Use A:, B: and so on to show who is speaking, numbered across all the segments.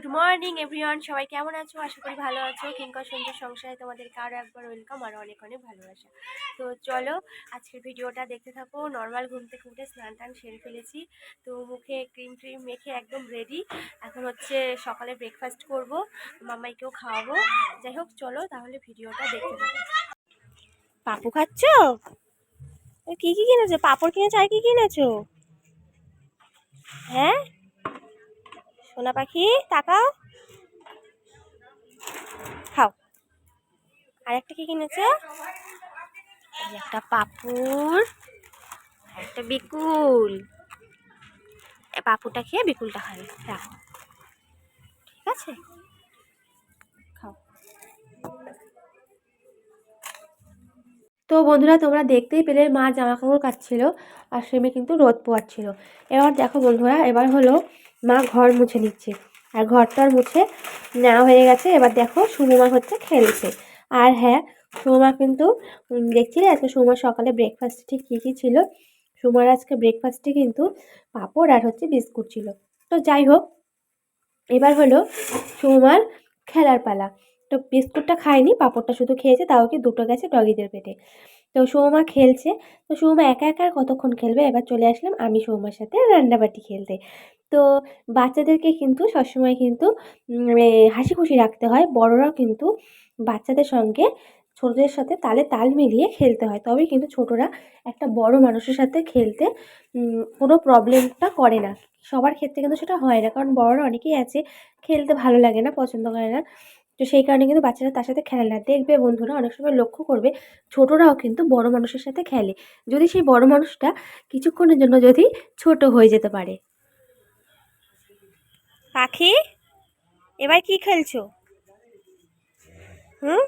A: Good morning everyone, সবাই কেমন আছো? আশা করি ভালো আছো। কিঙ্কর সুন্দর সংসারে তোমাদেরকে আরও একবার ওয়েলকাম, আর অনেক অনেক ভালোবাসা। তো চলো, আজকের ভিডিওটা দেখতে থাকো। নর্মাল ঘুম থেকে উঠে স্নান টান সেরে ফেলেছি। তো মুখে ক্রিম ট্রিম মেখে একদম রেডি এখন হচ্ছে সকালে ব্রেকফাস্ট করব মামাইকেও খাওয়াবো। যাই হোক, চলো তাহলে ভিডিওটা দেখতে থাকো। পাপু খাচ্ছ? কি কি কিনেছো? পাপড় কিনেছো? আর কি কিনেছো? হ্যাঁ? সোনা পাখি, তাকাও। খাও। আর একটা কি কিনেছে? একটা পাপুর একটা বিকুল। পাপুটা খেয়ে বিকুলটা খাবে। রাখো। ঠিক আছে? খাও। তো বন্ধুরা, তোমরা দেখতেই পেলে মা জামা কাপড় কাচ্ছিল, আর সেমে কিন্তু রোদ পোয়াচ্ছিল এবার দেখো বন্ধুরা, এবার হলো মা ঘর মুছে নিচ্ছে। আর ঘরটার মুছে নেওয়া হয়ে গেছে। এবার দেখো সুমা হচ্ছে খেলছে। আর হ্যাঁ সুমা কিন্তু দেখছিলে আজকে সুমার সকালে ব্রেকফাস্টে ঠিক কী কী ছিল? সুমার আজকে ব্রেকফাস্টে কিন্তু পাঁপড় আর হচ্ছে বিস্কুট ছিল। তো যাই হোক, এবার হলো সুমার খেলার পালা। তো বিস্কুটটা খায়নি, পাঁপড়টা শুধু খেয়েছে, তাও কি দুটো গেছে ডগিদের পেটে। তো সৌমা খেলছে। তো সৌমা একা একা কতক্ষণ খেলবে? এবার চলে আসলাম আমি সৌমার সাথে রান্নাবাটি খেলতে। তো বাচ্চাদেরকে কিন্তু সবসময় কিন্তু হাসি খুশি রাখতে হয়। বড়রাও কিন্তু বাচ্চাদের সঙ্গে ছোটদের সাথে তালে তাল মিলিয়ে খেলতে হয়। তবেই কিন্তু ছোটরা একটা বড় মানুষের সাথে খেলতে কোনো প্রবলেমটা করে না। সবার ক্ষেত্রে কিন্তু সেটা হয় না। কারণ বড়রা অনেকেই আছে, খেলতে ভালো লাগে না, পছন্দ করে না। তো সেই কারণে কিন্তু বাচ্চারা তার সাথে খেলে না দেখবে। বন্ধুরা অনেক সময় লক্ষ্য করবে, ছোটরাও কিন্তু বড় মানুষের সাথে খেলে। যদি সেই বড় মানুষটা কিছুক্ষণের জন্য যদি ছোট হয়ে যেতে পারে। পাখি, এবার কি খেলছো? হুম?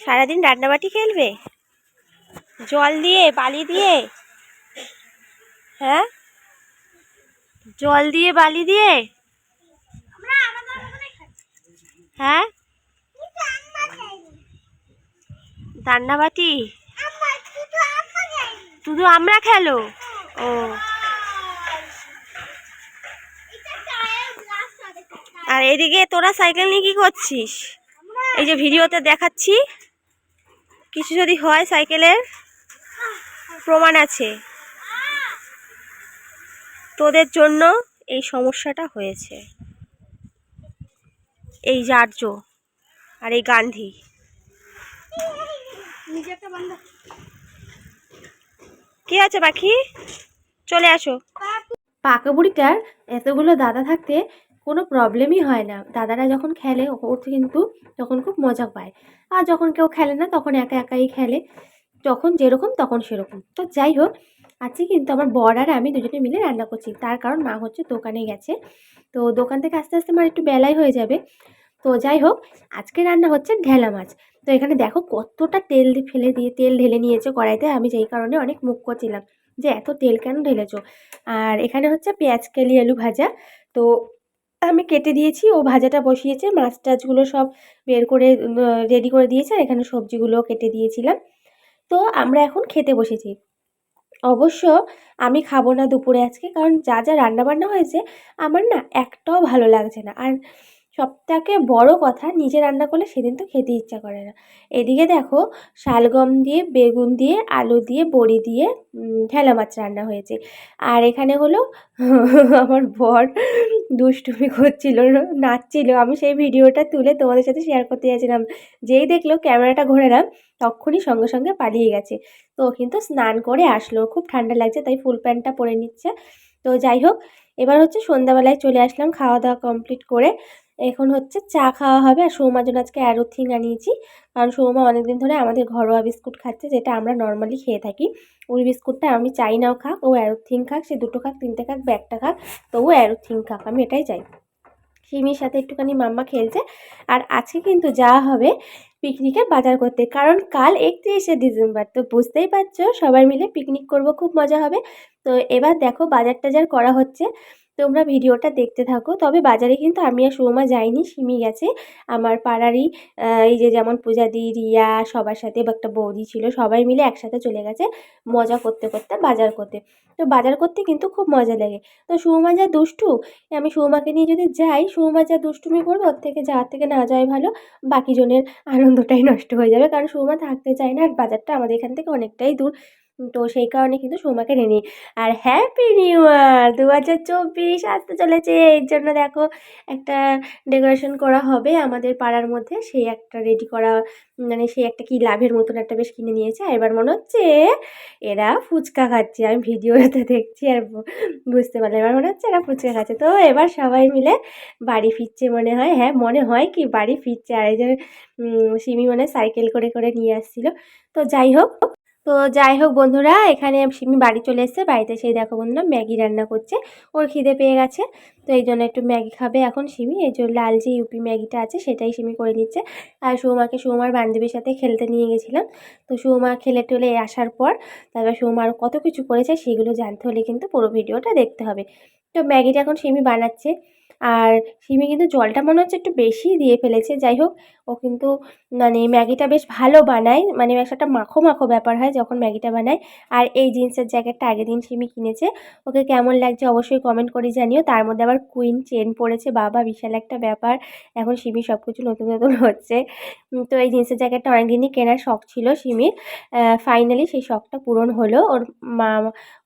A: সারাদিন রান্নাবাটি খেলবে? জল দিয়ে, বালি দিয়ে? হ্যাঁ? জল দিয়ে, বালি দিয়ে? হ্যাঁ? রান্নাবাটি শুধু আমরা খেলো? ও। আর এদিকে তোরা সাইকেল নিয়ে কি করছিস? এই যে ভিডিওতে দেখাচ্ছি কিছু যদি হয় সাইকেলের প্রমাণ আছে। তোদের জন্য এই সমস্যাটা হয়েছে। এই জার্য আর এই গান্ধী। কি আছে পাখি? চলে আসো। পাকা বুড়িটার এতগুলো দাদা থাকতে কোনো প্রবলেমই হয় না। দাদারা যখন খেলে ওর কিন্তু তখন খুব মজা পায়। আর যখন কেউ খেলে না তখন একা একাই খেলে। যখন যেরকম তখন সেরকম। তো যাই হোক আজকে কিন্তু আমার বর আর আমি দুজনে মিলে রান্না করছি। তার কারণ মা হচ্ছে দোকানে গেছে। তো দোকান থেকে আস্তে আস্তে আমার একটু বেলাই হয়ে যাবে। তো যাই হোক, আজকে রান্না হচ্ছে ঢেলা মাছ। তো এখানে দেখো কতটা তেল ফেলে দিয়ে, তেল ঢেলে নিয়েছে কড়াইতে। আমি যেই কারণে অনেক মুখ করছিলাম যে এত তেল কেন ঢেলেছো? আর এখানে হচ্ছে পেঁয়াজ, কেলি, আলু ভাজা। তো আমি কেটে দিয়েছি, ও ভাজাটা বসিয়েছে। মাছ টাছগুলো সব বের করে রেডি করে দিয়েছে। আর এখানে সবজিগুলো কেটে দিয়েছিলাম। তো আমরা এখন খেতে বসেছি। অবশ্য আমি খাব না দুপুরে আজকে, কারণ যা যা রান্নাবান্না হয়েছে, আমার না একটাও ভালো লাগছে না। আর সবথেকে বড় কথা, নিজে রান্না করলে সেদিন তো খেতে ইচ্ছা করে না। এদিকে দেখো, শালগম দিয়ে, বেগুন দিয়ে, আলু দিয়ে, বড়ি দিয়ে ঠেলা মাছ রান্না হয়েছে। আর এখানে হলো আমার বর দুষ্টুমি করছিল, নাচছিল। আমি সেই ভিডিওটা তুলে তোমাদের সাথে শেয়ার করতে যাচ্ছিলাম। যেই দেখল ক্যামেরাটা ঘোরালাম তখনই সঙ্গে সঙ্গে পালিয়ে গেছে। তো কিন্তু স্নান করে আসলো, খুব ঠান্ডা লাগছে, তাই ফুল প্যান্টটা পরে নিচ্ছে। তো যাই হোক, এবার হচ্ছে সন্ধ্যাবেলায় চলে আসলাম, খাওয়া দাওয়া কমপ্লিট করে। এখন হচ্ছে চা খাওয়া হবে। আর সৌমার জন্য আজকে অ্যারোথিং আনিয়েছি। কারণ সৌমা অনেকদিন ধরে আমাদের ঘরোয়া বিস্কুট খাচ্ছে, যেটা আমরা নর্মালি খেয়ে থাকি। ওই বিস্কুটটা আমি চাই নাও খাক, ও অ্যারোথিং খাক, সে দুটো খাক, তিনটে খাক, ব্যাগটা খাক তবু অ্যারোথিং খাক, আমি এটাই চাই। সিমির সাথে একটুখানি মাম্মা খেলছে। আর আজকে কিন্তু যাওয়া হবে পিকনিকে বাজার করতে, কারণ কাল একত্রিশে ডিসেম্বর, তো বুঝতেই পারছ, সবাই মিলে পিকনিক করব, খুব মজা হবে। তো এবার দেখো বাজার টাজার করা হচ্ছে। তোমরা ভিডিওটা দেখতে থাকো। তবে বাজারে কিন্তু আমি আর সৌমা যাইনি, সিমি গেছে। আমার পাড়ারই এই যে যেমন পূজাদি, রিয়া, সবার সাথে বা একটা বৌদি ছিল, সবাই মিলে একসাথে চলে গেছে মজা করতে করতে বাজার করতে। তো বাজার করতে কিন্তু খুব মজা লাগে। তো সৌমা যা দুষ্টু, আমি সৌমাকে নিয়ে যদি যাই সৌমা যা দুষ্টুমি করবে, ওর থেকে যাওয়ার থেকে না যাওয়াই ভালো। বাকি জনের আনন্দটাই নষ্ট হয়ে যাবে, কারণ সৌমা থাকতে চায় না আর বাজারটা আমাদের এখান থেকে অনেকটাই দূর। তো সেই কারণে কিন্তু সোমাকে নিই আর হ্যাপি নিউ ইয়ার দু হাজার চব্বিশ আসতে চলেছে। এর জন্য দেখো একটা ডেকোরেশন করা হবে আমাদের পাড়ার মধ্যে। সেই একটা রেডি করা মানে সেই একটা কি লাভের মতন একটা বেশ কিনে নিয়েছে। এবার মনে হচ্ছে এরা ফুচকা খাচ্ছে। আমি ভিডিওতে দেখছি আর বুঝতে পারলাম। এবার মনে হচ্ছে এরা ফুচকা খাচ্ছে। তো এবার সবাই মিলে বাড়ি ফিরছে মনে হয়। হ্যাঁ মনে হয় কি বাড়ি ফিরছে। আর এই যে সিমি মনে সাইকেল করে করে নিয়ে আসছিল। তো যাই হোক তো যাই হোক বন্ধুরা, এখানে সিমি বাড়ি চলে এসেছে। বাড়িতে সেই দেখো বন্ধুরা, ম্যাগি রান্না করছে। ওর খিদে পেয়ে গেছে, তো এই জন্য একটু ম্যাগি খাবে এখন সিমি এই যে লাল যে ইউপি ম্যাগিটা আছে, সেটাই সিমি করে নিচ্ছে। আর সৌমাকে, সৌমার বান্ধবীর সাথে খেলতে নিয়ে গেছিলাম। তো সৌমা খেলে টেলে আসার পর, তারপর সৌমা আরও কত কিছু করেছে, সেগুলো জানতে হলে কিন্তু পুরো ভিডিওটা দেখতে হবে। তো ম্যাগিটা এখন সিমি বানাচ্ছে। আর সিমি কিন্তু জলটা মনে হচ্ছে একটু বেশি দিয়ে ফেলেছে, যাই হোক। ও কিন্তু মানে ম্যাগিটা বেশ ভালো বানায় মানে একটা মাখো মাখো ব্যাপার হয় যখন ম্যাগিটা বানায়। আর এই জিন্সের জ্যাকেটটা আগের দিন সিমি কিনেছে। ওকে কেমন লাগছে অবশ্যই কমেন্ট করে জানিও। তার মধ্যে আবার কুইন চেন পড়েছে বাবা বিশাল একটা ব্যাপার। এখন সিমি সব কিছু নতুন নতুন হচ্ছে। তো এই জিন্সের জ্যাকেটটা অনেকদিনই কেনার শখ ছিল সিমির। ফাইনালি সেই শখটা পূরণ হলো। ওর মা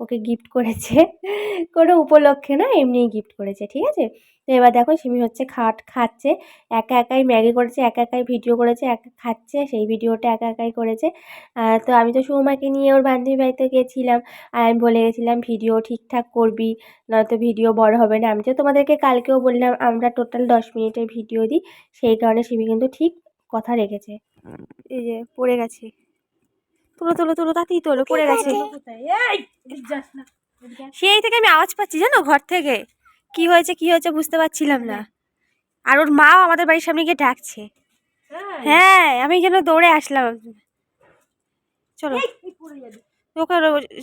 A: ওকে গিফট করেছে। কোনো উপলক্ষে না, এমনিই গিফট করেছে, ঠিক আছে? তো এবার দেখো সিমি হচ্ছে খাট খাচ্ছে একা একাই ম্যাগি করেছে একা একাই ভিডিও করেছে একা খাচ্ছে সেই ভিডিওটা একা একাই করেছে। তো আমি তো সৌমাকে নিয়ে ওর বান্ধবী বাড়িতে গেছিলাম আর আমি বলে গেছিলাম ভিডিও ঠিকঠাক করবি নয়তো ভিডিও বড় হবে না। আমি তো তোমাদেরকে কালকেও বললাম আমরা টোটাল দশ মিনিটের ভিডিও দিই। সেই কারণে সিমি কিন্তু ঠিক কথা রেখেছে। এই যে পড়ে গেছে। তোলো তুলো তুলো তাতেই তোলো পড়ে গেছে। সেই থেকে আমি আওয়াজ পাচ্ছি জানো ঘর থেকে? কি হয়েছে কি হয়েছে বুঝতে পারছিলাম না। আর ওর মাও আমাদের বাড়ির সামনে গিয়ে ডাকছে। হ্যাঁ আমি যেন দৌড়ে আসলাম। চলো। ওকে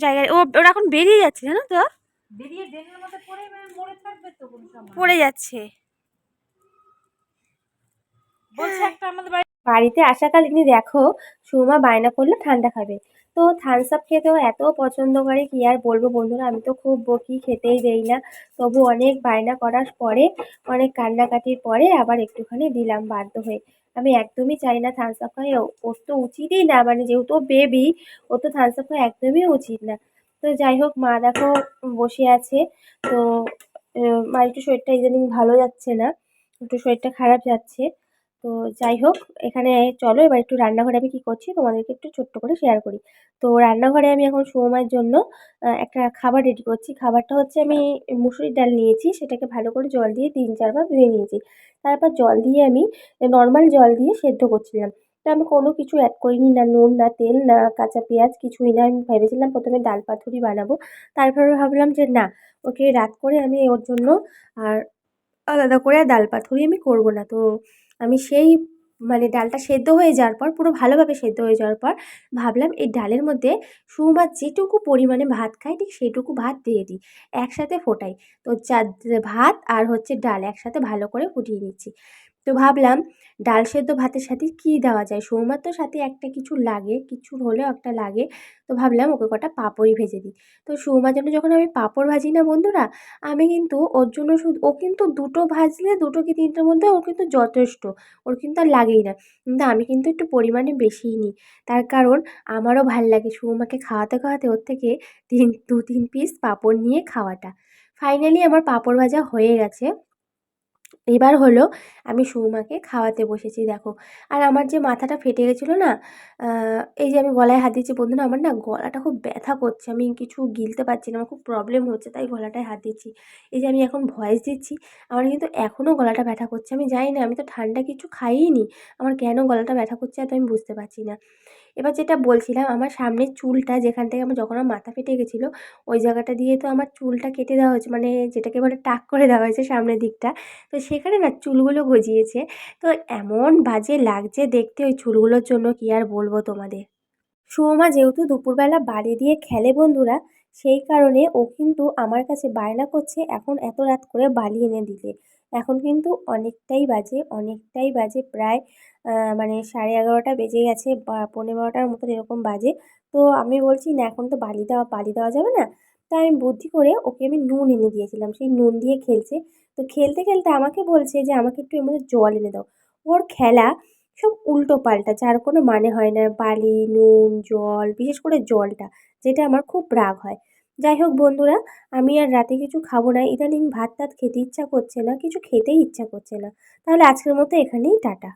A: জায়গায় ও ওরা এখন বেরিয়ে যাচ্ছে জানো তো?
B: পড়ে মরে থাকবে তো কোনো সময়।
A: পড়ে যাচ্ছে।
B: বলছে আমাদের বাড়ি
A: বাড়িতে আসাকালীনই দেখো সুমা বায়না করল ঠান্ডা খাবে। তো থামস আপ খেতেও এত পছন্দ করে, কি আর বলব বন্ধুরা? আমি তো খুব বকি, খেতেই দেই না। তবু অনেক বায়না করার পরে, অনেক কান্নাকাটির পরে আবার একটুখানি দিলাম বাধ্য হয়ে। আমি একদমই চাই না থামস আপ খাই। ওর তো উচিতই না মানে যেহেতু বেবি ও তো থামস আপ খাওয়া একদমই উচিত না। তো যাই হোক, মা দেখো বসে আছে। তো মার একটু শরীরটা ইদানিং ভালো যাচ্ছে না। একটু শরীরটা খারাপ যাচ্ছে। তো যাই হোক, এখানে চলো এবার একটু রান্নাঘরে আমি কী করছি তোমাদেরকে একটু ছোট্ট করে শেয়ার করি। তো রান্নাঘরে আমি এখন সৌমার জন্য একটা খাবার রেডি করছি। খাবারটা হচ্ছে আমি মুসুরির ডাল নিয়েছি, সেটাকে ভালো করে জল দিয়ে তিন চারবার ধুয়ে নিয়েছি। তারপর জল দিয়ে আমি নর্মাল জল দিয়ে সেদ্ধ করছিলাম। তো আমি কোনো কিছু অ্যাড করিনি, না নুন, না তেল, না কাঁচা পেঁয়াজ, কিছুই না। আমি ভেবেছিলাম প্রথমে ডাল পাতুরি বানাবো। তারপরে ভাবলাম যে না, ওকে রাত করে আমি ওর জন্য আর আলাদা করে আর ডাল পাতুরি আমি করব না। তো আমি সেই মানে ডালটা সেদ্ধ হয়ে যাওয়ার পর, পুরো ভালোভাবে সেদ্ধ হয়ে যাওয়ার পর, ভাবলাম এই ডালের মধ্যে সুমার যেটুকু পরিমাণে ভাত খাই, ঠিক সেটুকু ভাত দিয়ে দিই, একসাথে ফোটাই। তো চার ভাত আর হচ্ছে ডাল একসাথে ভালো করে ফুটিয়ে নিচ্ছি। তো ভাবলাম, ডাল সেদ্ধ ভাতের সাথে কী দেওয়া যায়? সৌমার তো সাথে একটা কিছু লাগে, কিছু হলেও একটা লাগে। তো ভাবলাম ওকে কটা পাঁপড়ই ভেজে দিই। তো সৌমার জন্য যখন আমি পাঁপড় ভাজি না বন্ধুরা, আমি কিন্তু ওর জন্য শুধু, ও কিন্তু দুটো ভাজলে দুটো কি তিনটের মধ্যে ওর কিন্তু যথেষ্ট, ওর কিন্তু আর লাগেই না। কিন্তু আমি কিন্তু একটু পরিমাণে বেশিই নিই। তার কারণ আমারও ভালো লাগে সৌমাকে খাওয়াতে খাওয়াতে ওর থেকে তিন, দু, তিন পিস পাঁপড় নিয়ে খাওয়াটা। ফাইনালি আমার পাঁপড় ভাজা হয়ে গেছে। এবার হলো আমি সৌমাকে খাওয়াতে বসেছি, দেখো। আর আমার যে মাথাটা ফেটে গেছিল না এই যে আমি গলায় হাত দিচ্ছি, বন্ধুরা, আমার না গলাটা খুব ব্যথা করছে, আমি কিছু গিলতে পারছি না, আমার খুব প্রবলেম হচ্ছে, তাই গলাটায় হাত দিচ্ছি। এই যে আমি এখন ভয়েস দিচ্ছি, আমার কিন্তু এখনও গলাটা ব্যথা করছে, আমি জানি না, আমি তো ঠান্ডা কিছু খাইনি আমার কেন গলাটা ব্যথা করছে এত আমি বুঝতে পারছি না। এবার যেটা বলছিলাম, আমার সামনের চুলটা যেখান থেকে আমার যখন আমার মাথা ফেটে গেছিল, ওই জায়গাটা দিয়ে তো আমার চুলটা কেটে দেওয়া হয়েছে মানে যেটাকে বলে টাক করে দেওয়া হয়েছে সামনের দিকটা। তো সেখানে না চুলগুলো গজিয়েছে। তো এমন বাজে লাগছে দেখতে ওই চুলগুলোর জন্য কি আর বলব তোমাদের? সৌমা যেহেতু দুপুরবেলা বাড়ি দিয়ে খেলে বন্ধুরা সেই কারণে ও কিন্তু আমার কাছে বায়না করছে, এখন এত রাত করে বালি এনে দিতে এখন কিন্তু অনেকটাই বাজে অনেকটাই বাজে, প্রায় মানে সাড়ে এগারোটা বেজে গেছে বা পৌনে বারোটার মতন এরকম বাজে। তো আমি বলছি, না, এখন তো বালি দেওয়া বালি দেওয়া যাবে না। তাই আমি বুদ্ধি করে ওকে আমি নুন এনে দিয়েছিলাম, সেই নুন দিয়ে খেলছে। তো খেলতে খেলতে আমাকে বলছে যে, আমাকে একটু এর মধ্যে জল এনে দাও। ওর খেলা সব উল্টো পাল্টা, যার কোনো মানে হয় না। বালি, নুন, জল, বিশেষ করে জলটা, যেটা আমার খুব রাগ হয়। যাই হোক বন্ধুরা, আমি আর রাতে কিছু খাব না। ইদানিং ভাত টাত খেতে ইচ্ছা করছে না, কিছু খেতেই ইচ্ছা করছে না। তাহলে আজকের মতো এখানেই টাটা।